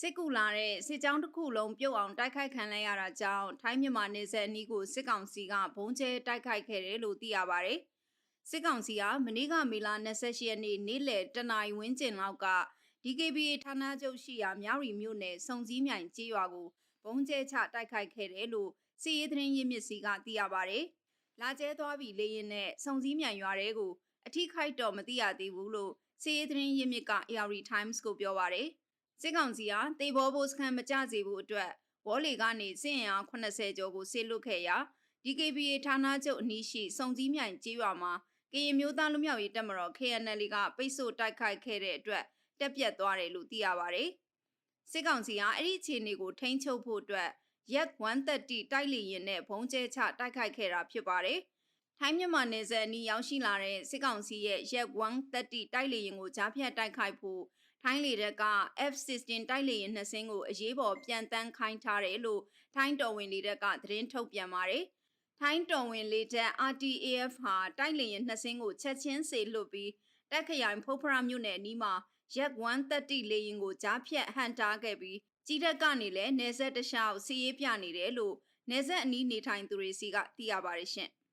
စစ်ကူလာတဲ့စစ်ကြောင်းတစ်ခုလုံးပြုတ်အောင်တိုက်ခိုက်ခံလိုက်ရတာကြောင့်ထိုင်းမြန်မာနယ်စပ်အနီးကိုစစ်ကောင်စီကဘုံကျဲတိုက်ခိုက်ခဲ့တယ်လို့သိရပါဗျ။စစ်ကောင်စီကမနေ့ကမေလ28ရက်နေ့နေ့လယ်တနာရီဝန်းကျင်လောက်က DKBA ဌာနချုပ်ရှိရာမြောက်ရီမြို့နယ်စုံစည်းမြိုင်ကျေးရွာကိုဘုံကျဲချတိုက်ခိုက်ခဲ့တယ်လို့စီရေးသတင်းရင်းမြစ်စီကသိရပါဗျ။လာကျဲသွားပြီလေရင်နဲ့စုံစည်းမြိုင်ရွာတဲကိုအထိခိုက်တော့မသိရသေးဘူးလို့စီရေးသတင်းရင်းမြစ်က AR Times ကိုပြောပါဗျ။ စစ်ကောင်စီကတေဘောဘိုစခန်မကြစေဘူးအတွက်ဝေါ်လီကနေစစ်ရင်အား80ကျော်ကိုဆေလွတ်ခဲ့ရာ DKBA ဌာနချုပ်အနီးရှိစုံစည်းမြိုင်ကျေးရွာမှာကရင်မျိုးသားလူမျိုးရေးတပ်မတော် KNL ကပိတ်ဆို့တိုက်ခိုက်ခဲ့တဲ့အတွက်တက်ပြတ်သွားတယ်လို့သိရပါဗျ။စစ်ကောင်စီကအဲ့ဒီအခြေအနေကိုထိန်းချုပ်ဖို့အတွက်ရက်130တိုက်လေရင်နဲ့ဘုံကျဲချတိုက်ခိုက်ခဲ့တာဖြစ်ပါတယ်။ထိုင်းမြန်မာနယ်စပ်အနီးရောက်ရှိလာတဲ့စစ်ကောင်စီရဲ့ရက်130တိုက်လေရင်ကိုကြားဖြတ်တိုက်ခိုက်ဖို့ ထိုင်းလေတပ်က F16 တိုက်လေရင်နှစ်စင်းကိုအရေးပေါ်ပြန်တန်းခိုင်းထားတယ်လို့ထိုင်းတော်ဝင်လေတပ်ကသတင်းထုတ်ပြန်ပါတယ်။ထိုင်းတော်ဝင်လေတပ် RTAF ဟာတိုက်လေရင်နှစ်စင်းကိုချက်ချင်းစေလွတ်ပြီးတက်ခရိုင်ဖုတ်ဖရမြို့နယ်အနီးမှာရက်130လေရင်ကိုကြားဖြတ်ဟန်တားခဲ့ပြီးကြီးတက်ကနေလည်းနေဆက်တခြားစီရေးပြနေတယ်လို့နေဆက်အနီးနေထိုင်သူတွေစီကသိရပါတယ်ရှင်။